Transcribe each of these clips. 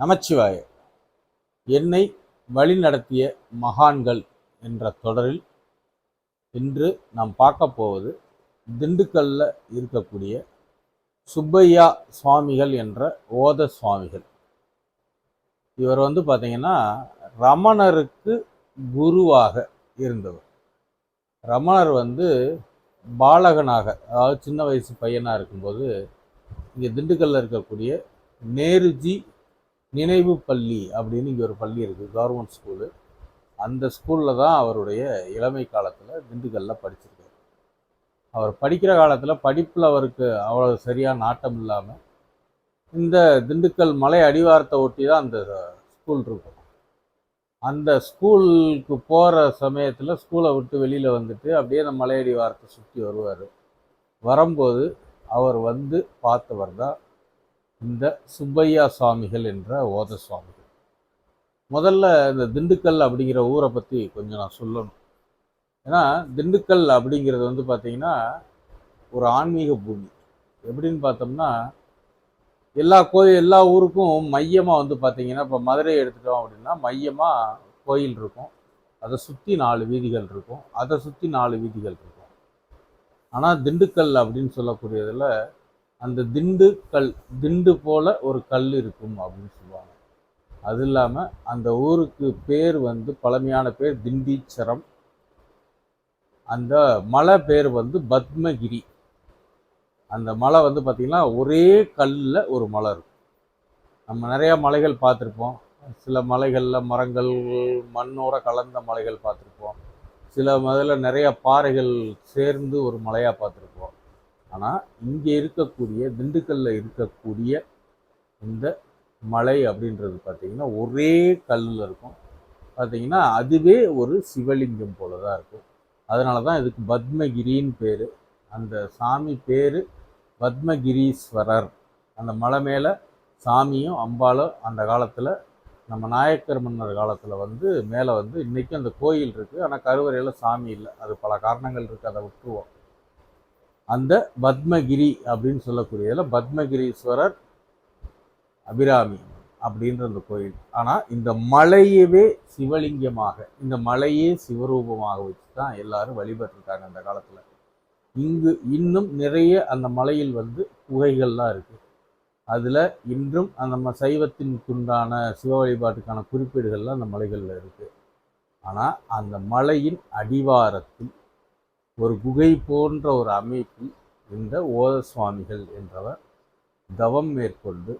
நமச்சிவாய என்னை வழிநடத்திய மகான்கள் என்ற தொடரில் இன்று நாம் பார்க்க போவது திண்டுக்கல்ல இருக்கக்கூடிய சுப்பையா சுவாமிகள் என்ற ஓத சுவாமிகள். இவர் வந்து பார்த்தீங்கன்னா ரமணருக்கு குருவாக இருந்தவர். ரமணர் வந்து பாலகனாக அதாவது சின்ன வயசு பையனாக இருக்கும்போது இங்கே திண்டுக்கல்ல இருக்கக்கூடிய நேருஜி நினைவு பள்ளி அப்படின்னு இங்கே ஒரு பள்ளி இருக்குது கவர்மெண்ட் ஸ்கூலு அந்த ஸ்கூலில் தான் அவருடைய இளமை காலத்தில் திண்டுக்கல்ல படிச்சிருக்காரு. அவர் படிக்கிற காலத்தில் படிப்பில் அவருக்கு அவ்வளோ சரியாக நாட்டம் இல்லாமல் இந்த திண்டுக்கல் மலை அடிவாரத்தை ஒட்டி தான் அந்த ஸ்கூல் இருக்கும். அந்த ஸ்கூலுக்கு போகிற சமயத்தில் ஸ்கூலை விட்டு வெளியில் வந்துட்டு அப்படியே அந்த மலையடிவாரத்தை சுற்றி வருவார். வரும்போது அவர் வந்து பார்த்தவர் தான் இந்த சுப்பையா சுவாமிகள் என்ற ஓத சுவாமிகள். முதல்ல இந்த திண்டுக்கல் அப்படிங்கிற ஊரை பற்றி கொஞ்சம் நான் சொல்லணும். ஏன்னா திண்டுக்கல் அப்படிங்கிறது வந்து பார்த்திங்கன்னா ஒரு ஆன்மீக பூமி. எப்படின்னு பார்த்தோம்னா எல்லா கோயில் எல்லா ஊருக்கும் மையமாக வந்து பார்த்திங்கன்னா இப்போ மதுரையை எடுத்துட்டோம் அப்படின்னா மையமாக கோயில் இருக்கும். அதை சுற்றி நாலு வீதிகள் இருக்கும். அதை சுற்றி நாலு வீதிகள் இருக்கும். ஆனால் திண்டுக்கல் அப்படின்னு சொல்லக்கூடியதில் அந்த திண்டு கல் திண்டு போல ஒரு கல் இருக்கும் அப்படின்னு சொல்லுவாங்க. அது இல்லாமல் அந்த ஊருக்கு பேர் வந்து பழமையான பேர் திண்டீச்சரம். அந்த மலை பேர் வந்து பத்மகிரி. அந்த மலை வந்து பார்த்திங்கன்னா ஒரே கல்லில் ஒரு மலை இருக்கும். நம்ம நிறையா மலைகள் பார்த்துருப்போம். சில மலைகளில் மரங்கள் மண்ணோட கலந்த மலைகள் பார்த்துருப்போம். சில மதில் நிறைய பாறைகள் சேர்ந்து ஒரு மலையாக பார்த்துருப்போம். ஆனால் இங்கே இருக்கக்கூடிய திண்டுக்கல்ல இருக்கக்கூடிய இந்த மலை அப்படின்றது பார்த்தீங்கன்னா ஒரே கல்லில் இருக்கும். பார்த்தீங்கன்னா அதுவே ஒரு சிவலிங்கம் போல தான் இருக்கும். அதனால தான் இதுக்கு பத்மகிரின்னு பேர். அந்த சாமி பேர் பத்மகிரீஸ்வரர். அந்த மலை மேலே சாமியும் அம்பாலும் அந்த காலத்தில் நம்ம நாயக்கர் மன்னர் காலத்தில் வந்து மேலே வந்து இன்றைக்கும் அந்த கோயில் இருக்குது ஆனால் கருவறையில் சாமி இல்லை. அது பல காரணங்கள் இருக்குது அதை விட்டுருவோம். அந்த பத்மகிரி அப்படின்னு சொல்லக்கூடியதில் பத்மகிரீஸ்வரர் அபிராமி அப்படின்ற அந்த கோயில். ஆனால் இந்த மலையவே சிவலிங்கமாக இந்த மலையே சிவரூபமாக வச்சு தான் எல்லாரும் வழிபட்டிருக்காங்க அந்த காலத்தில். இங்கு இன்னும் நிறைய அந்த மலையில் வந்து குகைகள்லாம் இருக்குது அதில் இன்றும் அந்த நம்ம சைவத்தினுக்குண்டான சிவ வழிபாட்டுக்கான குறிப்பீடுகள்லாம் அந்த மலைகளில் இருக்குது ஆனால் அந்த மலையின் அடிவாரத்தில் ஒரு குகை போன்ற ஒரு அமைப்பில் இந்த ஓத சுவாமிகள் என்றவர் தவம் மேற்கொண்டு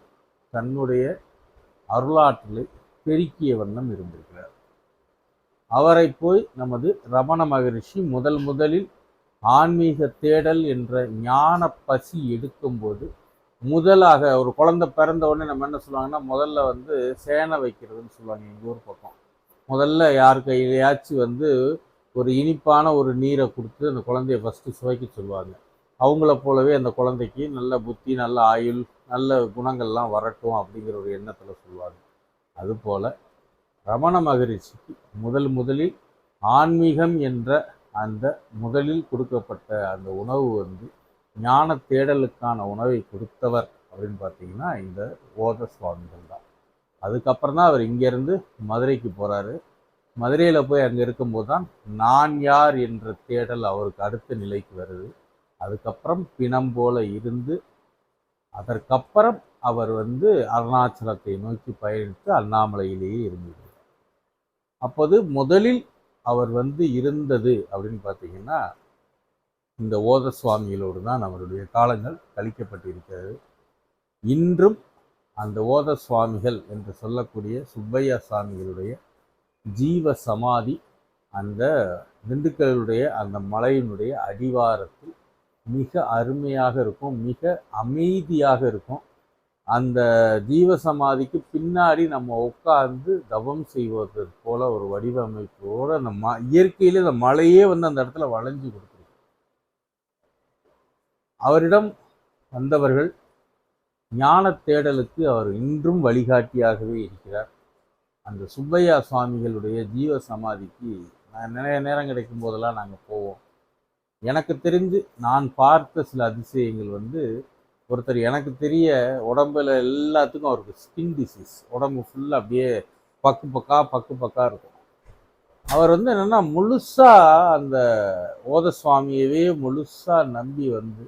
தன்னுடைய அருளாற்றலை பெருக்கிய வண்ணம் இருந்திருக்கிறார். அவரை போய் நமது ரமண மகரிஷி முதல் முதலில் ஆன்மீக தேடல் என்ற ஞான பசி எடுக்கும்போது முதலாக ஒரு குழந்தை பிறந்த உடனே நம்ம என்ன சொல்லுவாங்கன்னா முதல்ல வந்து சேனை வைக்கிறதுன்னு சொல்லுவாங்க எங்கள் ஊர் பக்கம். முதல்ல யார் கையிலையாச்சும் வந்து ஒரு இனிப்பான ஒரு நீரை கொடுத்து அந்த குழந்தைய ஃபஸ்ட்டு சுவைக்க சொல்லுவாங்க. அவங்கள போலவே அந்த குழந்தைக்கு நல்ல புத்தி நல்ல ஆயுள் நல்ல குணங்கள்லாம் வரட்டும் அப்படிங்கிற ஒரு எண்ணத்தில் சொல்லுவாங்க. அதுபோல் ரமண மகரிஷிக்கு முதல் முதலில் ஆன்மீகம் என்ற அந்த முதலில் கொடுக்கப்பட்ட அந்த உணவு வந்து ஞான தேடலுக்கான உணவை கொடுத்தவர் அப்படின்னு பார்த்தீங்கன்னா இந்த ஓத சுவாமிகள் தான். அதுக்கப்புறம் தான் அவர் இங்கேருந்து மதுரைக்கு போகிறாரு மதுரையில் போய் அங்கே இருக்கும்போது தான் நான் யார் என்ற தேடல் அவருக்கு அடுத்த நிலைக்கு வருது. அதுக்கப்புறம் பிணம் போல இருந்து அதற்கப்புறம் அவர் வந்து அருணாச்சலத்தை நோக்கி பயணித்து அண்ணாமலையிலேயே இருந்தது. அப்போது முதலில் அவர் வந்து இருந்தது அப்படின்னு பார்த்தீங்கன்னா இந்த ஓத சுவாமிகளோடு தான் அவருடைய காலங்கள் கழிக்கப்பட்டிருக்கிறது. இன்றும் அந்த ஓத சுவாமிகள் என்று சொல்லக்கூடிய சுப்பையா சுவாமிகளுடைய ஜீவ சமாதி அந்த திண்டுக்கலுடைய அந்த மலையினுடைய அடிவாரத்தில் மிக அருமையாக இருக்கும் மிக அமைதியாக இருக்கும். அந்த ஜீவ சமாதிக்கு பின்னாடி நம்ம உட்கார்ந்து தவம் செய்வது போல ஒரு வடிவமைப்போடு அந்த ம இயற்கையிலே அந்த மலையே வந்து அந்த இடத்துல வளைஞ்சு கொடுத்துருக்கு. அவரிடம் வந்தவர்கள் ஞான தேடலுக்கு அவர் இன்றும் வழிகாட்டியாகவே இருக்கிறார். அந்த சுப்பையா சுவாமிகளுடைய ஜீவ சமாதிக்கு நான் நிறைய நேரம் கிடைக்கும் போதெல்லாம் நாங்கள் போவோம். எனக்கு தெரிஞ்சு நான் பார்த்த சில அதிசயங்கள் வந்து ஒருத்தர் எனக்கு தெரிய உடம்புல எல்லாத்துக்கும் அவருக்கு ஸ்கின் டிசீஸ் உடம்பு ஃபுல்லாக அப்படியே பக்கு பக்கா பக்கு பக்கா இருக்கும். அவர் வந்து என்னன்னா முழுசாக அந்த ஓத சுவாமியவே முழுசாக நம்பி வந்து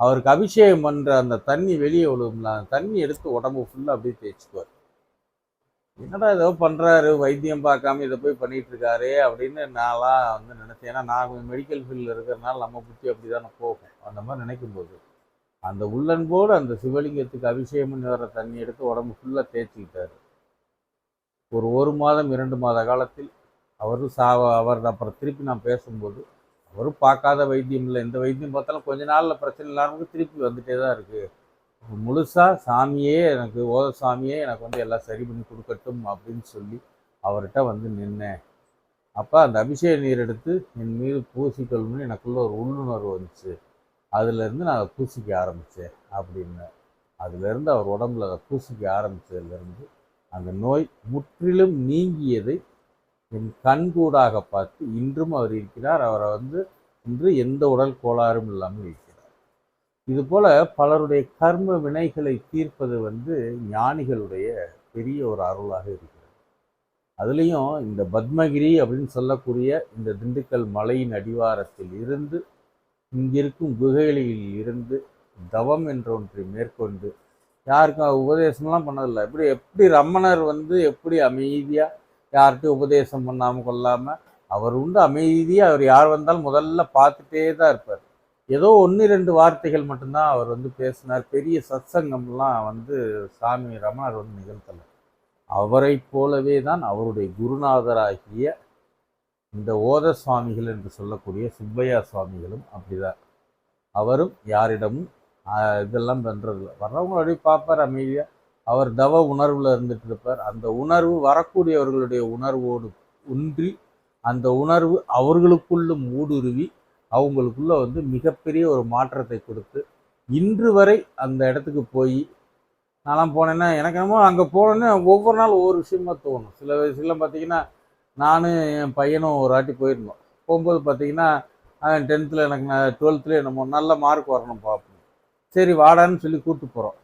அவருக்கு அபிஷேகம் பண்ணுற அந்த தண்ணி வெளியே விழுகும்ல அந்த தண்ணி எடுத்து உடம்பு ஃபுல்லாக அப்படியே தேய்ச்சிக்குவார். என்னடா ஏதோ பண்ணுறாரு வைத்தியம் பார்க்காம இதை போய் பண்ணிட்டு இருக்காரு அப்படின்னு நான்லாம் வந்து நினைச்சேன். ஏன்னா நான் மெடிக்கல் ஃபீல்டில் இருக்கிறனால நம்ம புத்தி அப்படிதானே போகும். அந்த மாதிரி நினைக்கும் போது அந்த உள்ளன்போடு அந்த சிவலிங்கத்துக்கு அபிஷேகம் வர வர்ற தண்ணி எடுத்து உடம்பு ஃபுல்லாக தேய்ச்சிக்கிட்டாரு. ஒரு ஒரு மாதம் இரண்டு மாத காலத்தில் அவரும் சாவ அவர் அப்புறம் திருப்பி நான் பேசும்போது அவரும் பார்க்காத வைத்தியம் இல்லை. எந்த வைத்தியம் பார்த்தாலும் கொஞ்ச நாளில் பிரச்சனை இல்லாமல் திருப்பி வந்துட்டே தான் இருக்குது முழுசாக சாமியே எனக்கு ஓத சாமியே எனக்கு வந்து எல்லாம் சரி பண்ணி கொடுக்கட்டும் அப்படின்னு சொல்லி அவர்கிட்ட வந்து நின்னேன். அப்போ அந்த அபிஷேக நீர் எடுத்து என் மீது பூசிக்கொள்ளணும்னு எனக்குள்ள ஒரு உள்ளுணர்வு வந்துச்சு. அதுலேருந்து நான் அதை பூசிக்க ஆரம்பித்தேன் அப்படின்னு. அதுலேருந்து அவர் உடம்புல அதை பூசிக்க ஆரம்பித்ததுலேருந்து அந்த நோய் முற்றிலும் நீங்கியதை என் கண்கூடாக பார்த்து இன்றும் அவர் இருக்கிறார். அவரை வந்து இன்று எந்த உடல் கோளாறும் இல்லாமல் இருக்கிறார். இது போல பலருடைய கர்ம வினைகளை தீர்ப்பது வந்து ஞானிகளுடைய பெரிய ஒரு அருளாக இருக்கிறது. அதுலேயும் இந்த பத்மகிரி அப்படின்னு சொல்லக்கூடிய இந்த திண்டுக்கல் மலையின் அடிவாரத்தில் இருந்து இங்கிருக்கும் குகைகளில் இருந்து தவம் என்ற ஒன்றை மேற்கொண்டு யாருக்கும் உபதேசம்லாம் பண்ணதில்லை. எப்படி எப்படி ரமணர் வந்து எப்படி அமைதியாக யார்கிட்டையும் உபதேசம் பண்ணாமல் கொள்ளாமல் அவர் உண்டு அமைதியாக அவர் யார் வந்தாலும் முதல்ல பார்த்துட்டே தான் இருப்பார். ஏதோ ஒன்று ரெண்டு வார்த்தைகள் மட்டும்தான் அவர் வந்து பேசினார். பெரிய சத்சங்கம்லாம் வந்து சாமி ரமணர் வந்து நிகழ்த்தலை. அவரை போலவே தான் அவருடைய குருநாதராகிய இந்த ஓத சுவாமிகள் என்று சொல்லக்கூடிய சுப்பையா சுவாமிகளும் அப்படிதான். அவரும் யாரிடமும் இதெல்லாம் பண்ணுறதில்ல வர்றவங்க அப்படியே பார்ப்பார் அமைதியாக அவர் தவ உணர்வில் இருந்துட்டு இருப்பார். அந்த உணர்வு வரக்கூடியவர்களுடைய உணர்வோடு ஒன்றி அந்த உணர்வு அவர்களுக்குள்ளும் ஊடுருவி அவங்களுக்குள்ள வந்து மிகப்பெரிய ஒரு மாற்றத்தை கொடுத்து இன்று வரை அந்த இடத்துக்கு போய் நான்லாம் போனேன்னா எனக்கு என்னமோ அங்கே போனோன்னே ஒவ்வொரு நாள் ஒவ்வொரு விஷயமா தோணும். சில விஷயம்லாம் பார்த்தீங்கன்னா நானும் என் பையனும் ஒரு வாட்டி போயிருந்தோம். போகும்போது பார்த்தீங்கன்னா அவன் டென்த்தில் எனக்கு நான் டுவெல்த்தில் என்னமோ நல்ல மார்க் வரணும் பார்ப்போம் சரி வாடான்னு சொல்லி கூப்பிட்டு போகிறோம்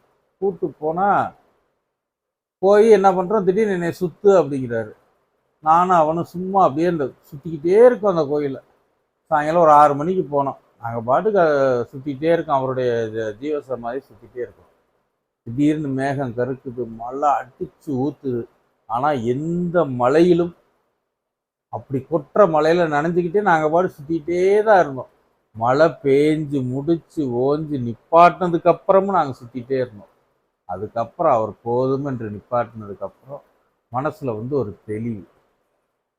கூப்பிட்டு போனால் போய் என்ன பண்ணுறோம் திடீர்னு என்னை சுத்து அப்படிங்கிறாரு. நானும் அவனும் சும்மா அப்படியே இந்த சுற்றிக்கிட்டே இருக்கும் அந்த கோயிலை சாயங்காலம் ஒரு ஆறு மணிக்கு போனோம். நாங்கள் பாட்டுக்கு அஹ், இருக்கோம். அவருடைய ஜீவசம் மாதிரி சமாதி சுற்றிக்கிட்டே இருக்கோம். திடீர்னு மேகம் கருக்குது மழை அடித்து ஊற்றுது ஆனால் எந்த மலையிலும் அப்படி கொட்டுற மலையில் நனைஞ்சுக்கிட்டே நாங்கள் பாட்டு சுற்றிக்கிட்டே தான் இருந்தோம். மழை பேஞ்சு முடிச்சு ஓஞ்சி நிப்பாட்டினதுக்கு அப்புறமும் நாங்கள் சுற்றிக்கிட்டே இருந்தோம். அதுக்கப்புறம் அவர் போதும் என்று நிப்பாட்டினதுக்கப்புறம் மனசில் வந்து ஒரு தெளிவு.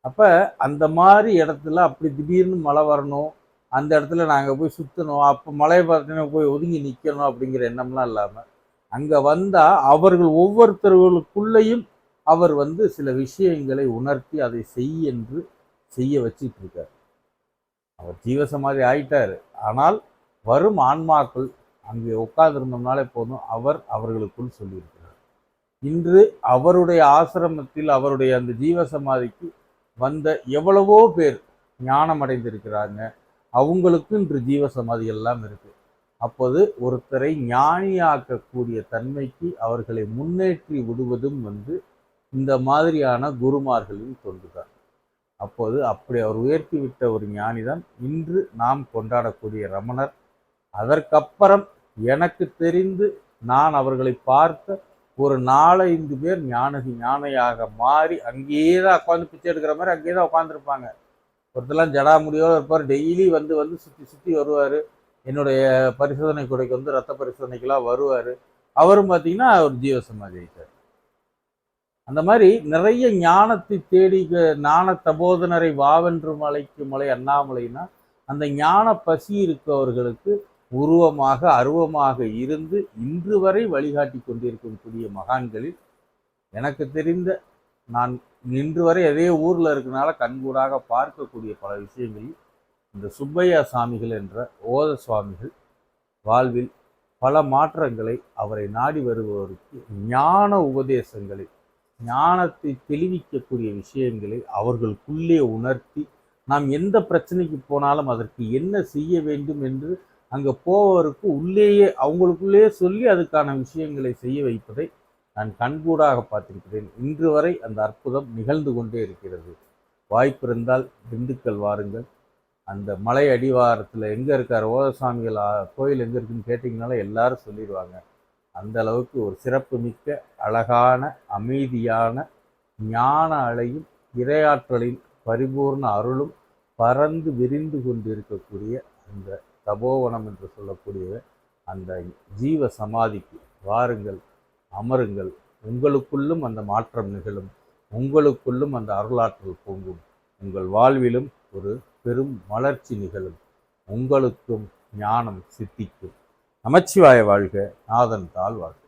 அப்போ அந்த மாதிரி இடத்துல அப்படி திடீர்னு மழை வரணும் அந்த இடத்துல நாங்கள் போய் சுற்றணும் அப்போ மழையை பார்த்தீங்கன்னா போய் ஒதுங்கி நிற்கணும் அப்படிங்கிற எண்ணம்லாம் இல்லாமல் அங்கே வந்தால் அவர்கள் ஒவ்வொருத்தர்களுக்குள்ளேயும் அவர் வந்து சில விஷயங்களை உணர்த்தி அதை செய் என்று செய்ய வச்சிட்டு இருக்கார் அவர் ஜீவசமாதி ஆயிட்டார். ஆனால் வரும் ஆன்மாக்கள் அங்கே உட்கார்ந்திருந்தோம்னாலே போதும் அவர் அவர்களுக்குள் சொல்லியிருக்கிறார். இன்று அவருடைய ஆசிரமத்தில் அவருடைய அந்த ஜீவசமாதிக்கு வந்த எவ்வளவோ பேர் ஞானம் அடைந்திருக்கிறாங்க அவங்களுக்கும் இன்று ஜீவசமாதி எல்லாம் இருக்கு. அப்போது ஒருத்தரை ஞானியாக்கக்கூடிய தன்மைக்கு அவர்களை முன்னேற்றி விடுவதும் வந்து இந்த மாதிரியான குருமார்களின் தொண்டுதான். அப்போது அப்படி அவர் உயர்த்தி விட்ட ஒரு ஞானிதான் இன்று நாம் கொண்டாடக்கூடிய ரமணர். அதற்கப்புறம் எனக்கு தெரிந்து நான் அவர்களை பார்த்த ஒரு நாலஞ்சு பேர் ஞானகி ஞானையாக மாறி அங்கேயே தான் உட்காந்து பிச்சை எடுக்கிற மாதிரி அங்கேயே தான் உட்காந்துருப்பாங்க ஒருத்தெல்லாம் ஜடாமுடியோடு இருப்பார். டெய்லி வந்து வந்து சுற்றி சுற்றி வருவார். என்னுடைய பரிசோதனை கூடைக்கு வந்து ரத்த பரிசோதனைக்கெல்லாம் வருவார். அவரும் பார்த்தீங்கன்னா அவர் ஜீவசமாதி ஆயிட்டார். அந்த மாதிரி நிறைய ஞானத்தை தேடி க- ஞான தபோதனரை வாவென்று மலைக்கு மலை அண்ணாமலைனா அந்த ஞான பசி இருக்கவர்களுக்கு உருவமாக அருவமாக இருந்து இன்று வரை வழிகாட்டி கொண்டிருக்கக்கூடிய மகான்களில் எனக்கு தெரிந்த நான் இன்று வரை அதே ஊரில் இருக்கனால கண்கூடாக பார்க்கக்கூடிய பல விஷயங்களில் இந்த சுப்பையா சாமிகள் என்ற ஓத சுவாமிகள் வாழ்வில் பல மாற்றங்களை அவரை நாடி வருபவருக்கு ஞான உபதேசங்களை ஞானத்தை தெளிவிக்கக்கூடிய விஷயங்களை அவர்களுக்குள்ளே உணர்த்தி நாம் எந்த பிரச்சனைக்கு போனாலும் அதற்கு என்ன செய்ய வேண்டும் என்று அங்கே போவதற்கு உள்ளேயே அவங்களுக்குள்ளேயே சொல்லி அதுக்கான விஷயங்களை செய்ய வைப்பதை நான் கண்கூடாக பார்த்திருக்கிறேன். இன்று வரை அந்த அற்புதம் நிகழ்ந்து கொண்டே இருக்கிறது. வாய்ப்பு இருந்தால் திண்டுக்கல் வாருங்கள். அந்த மலை அடிவாரத்தில் எங்கே இருக்கார்? ஓதசாமிகள் கோயில் எங்கே இருக்குன்னு கேட்டிங்கனால எல்லாரும் சொல்லிடுவாங்க. அந்த அளவுக்கு ஒரு சிறப்பு மிக்க அழகான அமைதியான ஞான அலையும் இரையாற்றலின் பரிபூர்ண அருளும் பறந்து விரிந்து கொண்டிருக்கக்கூடிய அந்த தபோவனம் என்று சொல்லக்கூடிய அந்த ஜீவ சமாதிக்கு வாருங்கள் அமருங்கள். உங்களுக்குள்ளும் அந்த மாற்றம் நிகழும். உங்களுக்குள்ளும் அந்த அருளாற்றல் பொங்கும். உங்கள் வாழ்விலும் ஒரு பெரும் வளர்ச்சி நிகழும். உங்களுக்கும் ஞானம் சித்திக்கும். நமச்சிவாய வாழ்க. நாதன் தாழ் வாழ்க